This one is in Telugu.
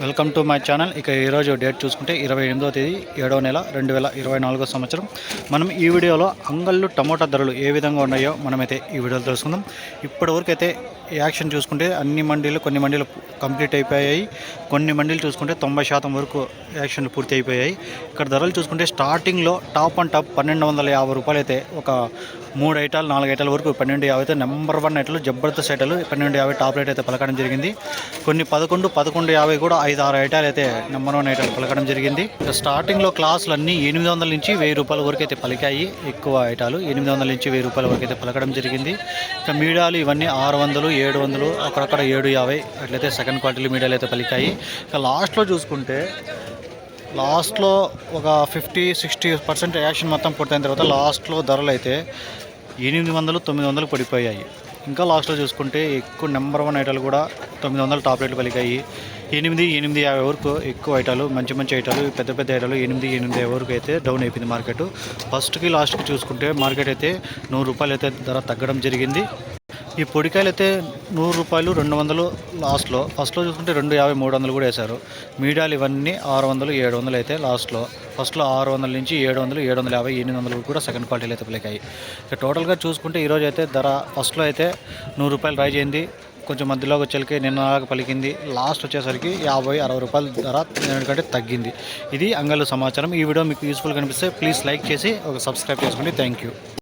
Welcome to my channel. ఇక ఈరోజు డేట్ చూసుకుంటే ఇరవై ఎనిమిదో తేదీ ఏడవ నెల రెండు వేల ఇరవై నాలుగో సంవత్సరం. మనం ఈ వీడియోలో అంగళ్ళు టమోటా ధరలు ఏ విధంగా ఉన్నాయో మనమైతే ఈ వీడియోలో తెలుసుకుందాం. ఇప్పటివరకు అయితే యాక్షన్ చూసుకుంటే అన్ని మండీలు కొన్ని మండీలు కంప్లీట్ అయిపోయాయి. కొన్ని మండీలు చూసుకుంటే తొంభై శాతం వరకు యాక్షన్లు పూర్తి అయిపోయాయి. ఇక్కడ ధరలు చూసుకుంటే స్టార్టింగ్లో టాప్ అండ్ టాప్ పన్నెండు వందల యాభై రూపాయలు అయితే ఒక మూడు ఐటాలు నాలుగు ఐటాల వరకు పన్నెండు యాభై అయితే నెంబర్ వన్ ఐటలు జబర్దస్త్ ఐటలు పన్నెండు యాభై టాప్ రేట్ అయితే పలకడం జరిగింది. కొన్ని పదకొండు పదకొండు యాభై కూడా ఐదు ఆరు ఐటాలు అయితే నెంబర్ వన్ ఐటాలు పలకడం జరిగింది. స్టార్టింగ్లో క్లాసులు అన్నీ ఎనిమిది వందల నుంచి వెయ్యి రూపాయల వరకు అయితే పలికాయి. ఎక్కువ ఐటాలు ఎనిమిది వందల నుంచి వెయ్యి రూపాయల వరకు అయితే పలకడం జరిగింది. ఇక మీడియాలు ఇవన్నీ ఆరు వందలు ఏడు వందలు అక్కడక్కడ ఏడు యాభై అట్లయితే సెకండ్ క్వాలిటీ మీడియాలు అయితే పలికాయి. ఇక లాస్ట్లో చూసుకుంటే లాస్ట్లో ఒక ఫిఫ్టీ సిక్స్టీ పర్సెంట్ యాక్షన్ మొత్తం పూర్తయిన తర్వాత లాస్ట్లో ధరలు అయితే ఎనిమిది వందలు తొమ్మిది వందలు పడిపోయాయి. ఇంకా లాస్ట్లో చూసుకుంటే ఎక్కువ నెంబర్ వన్ ఐటాలు కూడా తొమ్మిది వందల టాప్ రేట్లు పలికాయి ఎనిమిది ఎనిమిది యాభై వరకు ఎక్కువ ఐటాలు మంచి మంచి ఐటాలు పెద్ద పెద్ద ఐటాలు ఎనిమిది ఎనిమిది యాభై వరకు అయితే డౌన్ అయిపోయింది మార్కెట్. ఫస్ట్కి లాస్ట్కి చూసుకుంటే మార్కెట్ అయితే నూరు రూపాయలు అయితే ధర తగ్గడం జరిగింది. ఈ పొడికాయలు అయితే నూరు రూపాయలు రెండు వందలు లాస్ట్లో. ఫస్ట్లో చూసుకుంటే రెండు యాభై మూడు వందలు కూడా వేశారు. మీడియాలు ఇవన్నీ ఆరు వందలు ఏడు వందలు అయితే లాస్ట్లో. ఫస్ట్లో ఆరు వందల నుంచి ఏడు వందలు ఏడు వందల యాభై ఎనిమిది వందలు కూడా సెకండ్ క్వాలిటీలు అయితే పలికాయి. ఇక టోటల్గా చూసుకుంటే ఈరోజు అయితే ధర ఫస్ట్లో అయితే నూరు రూపాయలు రైజ్ అయింది. కొంచెం మధ్యలో వచ్చేసరికి నిన్న పలికింది. లాస్ట్ వచ్చేసరికి యాభై అరవై రూపాయల ధర ఎందుకంటే తగ్గింది. ఇది అంగళ్ళు సమాచారం. ఈ వీడియో మీకు యూస్ఫుల్ కనిపిస్తే ప్లీజ్ లైక్ చేసి ఒక సబ్స్క్రైబ్ చేసుకోండి. Thank you